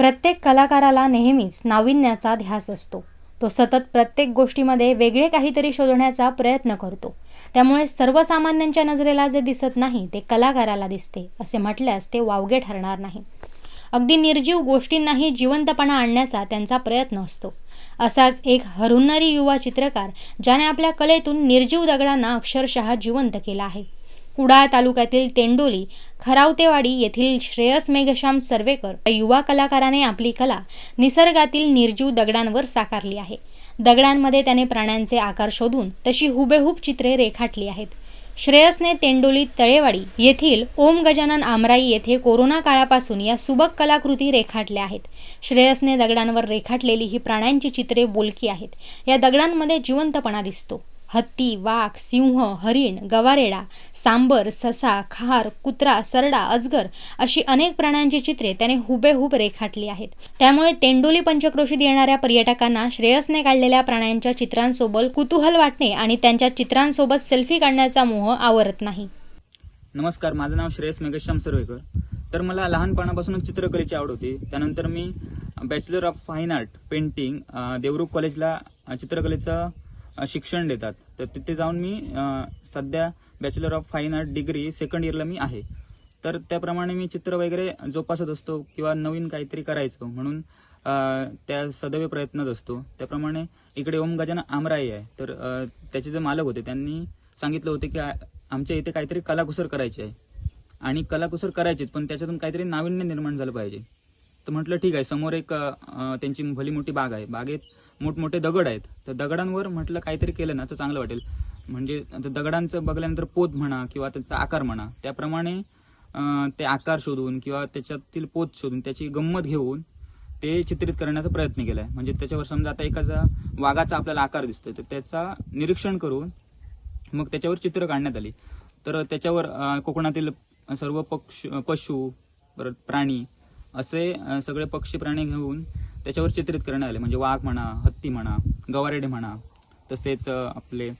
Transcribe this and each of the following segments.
प्रत्येक कलाकाराला नेहमीच नाविन्याचा ध्यास असतो. तो सतत प्रत्येक गोष्टीमध्ये वेगळे काहीतरी शोधण्याचा प्रयत्न करतो. त्यामुळे सर्वसामान्यांच्या नजरेला जे दिसत नाही ते कलाकाराला दिसते असे म्हटल्यास ते वावगे ठरणार नाही. अगदी निर्जीव गोष्टींनाही जिवंतपणा आणण्याचा त्यांचा प्रयत्न असतो. असाच एक हरुणारी युवा चित्रकार ज्याने आपल्या कलेतून निर्जीव दगडांना अक्षरशः जिवंत केला आहे. कुडाळ तालुक्यातील तेंडोली खरावतेवाडी येथील श्रेयस मेघश्याम सर्वेकर युवा कलाकाराने आपली कला निसर्गातील निर्जीव दगडांवर साकारली आहे. दगडांमध्ये त्याने प्राण्यांचे आकार शोधून तशी हुबेहूब चित्रे रेखाटली आहेत. श्रेयसने तेंडोली तळेवाडी येथील ओम गजानन आमराई येथे कोरोना काळापासून या सुबक कलाकृती रेखाटल्या आहेत. श्रेयसने दगडांवर रेखाटलेली ही प्राण्यांची चित्रे बोलकी आहेत. या दगडांमध्ये जिवंतपणा दिसतो. हत्ती वाघ सिंह हरिण गवारेडा सांबर ससा खार कुत्रा सरडा अजगर अशी अनेक प्राण्यांची चित्रे त्याने हुबेहूब रेखाटली आहेत. त्यामुळे तेंडोली पंचक्रोशीत येणाऱ्या पर्यटकांना श्रेयसने काढलेल्या प्राण्यांच्या चित्रांसोबत कुतूहल वाटणे आणि त्यांच्या चित्रांसोबत सेल्फी काढण्याचा मोह आवरत नाही. नमस्कार माझं नाव श्रेयस मेघेश सर्वेकर तर मला लहानपणापासूनच चित्रकलेची आवड होती. त्यानंतर मी bachelor of fine art painting Devrukh कॉलेजला चित्रकलेचं शिक्षण देतात. तर तिथे जाऊन मी सध्या bachelor of fine art degree second इयरला मी आहे. तर त्याप्रमाणे मी चित्र वगैरे जोपासत असतो किंवा नवीन काहीतरी करायचं म्हणून त्या सदैव प्रयत्नात असतो. त्याप्रमाणे इकडे ओम गजान आमराई आहे. तर त्याचे जे मालक होते त्यांनी सांगितलं होतं की आमच्या इथे काहीतरी कलाकुसर करायची आहे. आणि कलाकुसर करायचीच पण त्याच्यातून काहीतरी नाविन्य निर्माण झालं पाहिजे. तर म्हटलं ठीक आहे समोर एक त्यांची भली मोठी बाग आहे. बागेत मोठमोठे दगड आहेत. तर दगडांवर म्हटलं काहीतरी केलं ना तर चांगलं वाटेल. म्हणजे आता दगडांचं बघल्यानंतर पोत म्हणा किंवा त्याचा आकार म्हणा त्याप्रमाणे ते आकार शोधून किंवा त्याच्यातील पोत शोधून त्याची गंमत घेऊन ते चित्रित करण्याचा प्रयत्न केलाय. म्हणजे त्याच्यावर समजा आता एकाचा वाघाचा आपल्याला आकार दिसतोय तर त्याचा निरीक्षण करून मग त्याच्यावर चित्र काढण्यात आली. तर त्याच्यावर कोकणातील सर्व पक्ष पशु परत प्राणी असे सगळे पक्षी प्राणी घेऊन त्याच्यावर चित्रित करण्यात आले. म्हणजे वाघ म्हणा हत्ती म्हणा गवारेडे म्हणा तसेच आपले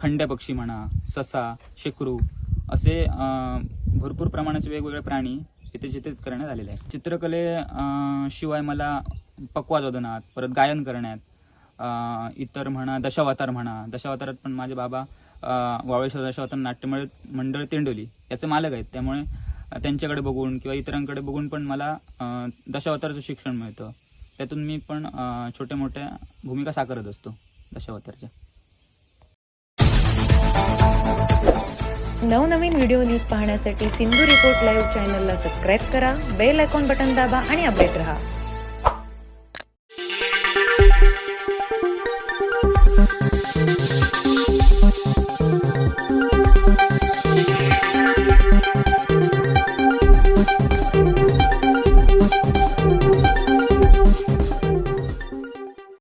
खंड्या पक्षी म्हणा ससा शेकरू असे भरपूर प्रमाणाचे वेगवेगळे प्राणी इथे चित्रित करण्यात आलेले आहे चित्रकले शिवाय मला पक्वाजोदनात परत गायन करण्यात इतर म्हणा दशावतार म्हणा दशावतारात पण माझे बाबा वावळेश्वर दशावतार नाट्यमळ मंडळ तेंडोली याचे मालक आहेत. त्यामुळे त्यांच्याकडे बघून किंवा इतरांकडे बघून पण मला दशावतारचं दशावताराचं शिक्षण मिळतं. त्यातून मी पण छोट्या मोठ्या भूमिका साकारत असतो दशावतारच्या. नवनवीन व्हिडिओ न्यूज पाहण्यासाठी सिंधू रिपोर्ट लाईव्ह चॅनलला सबस्क्राईब करा बेल आयकॉन बटन दाबा आणि अपडेट रहा.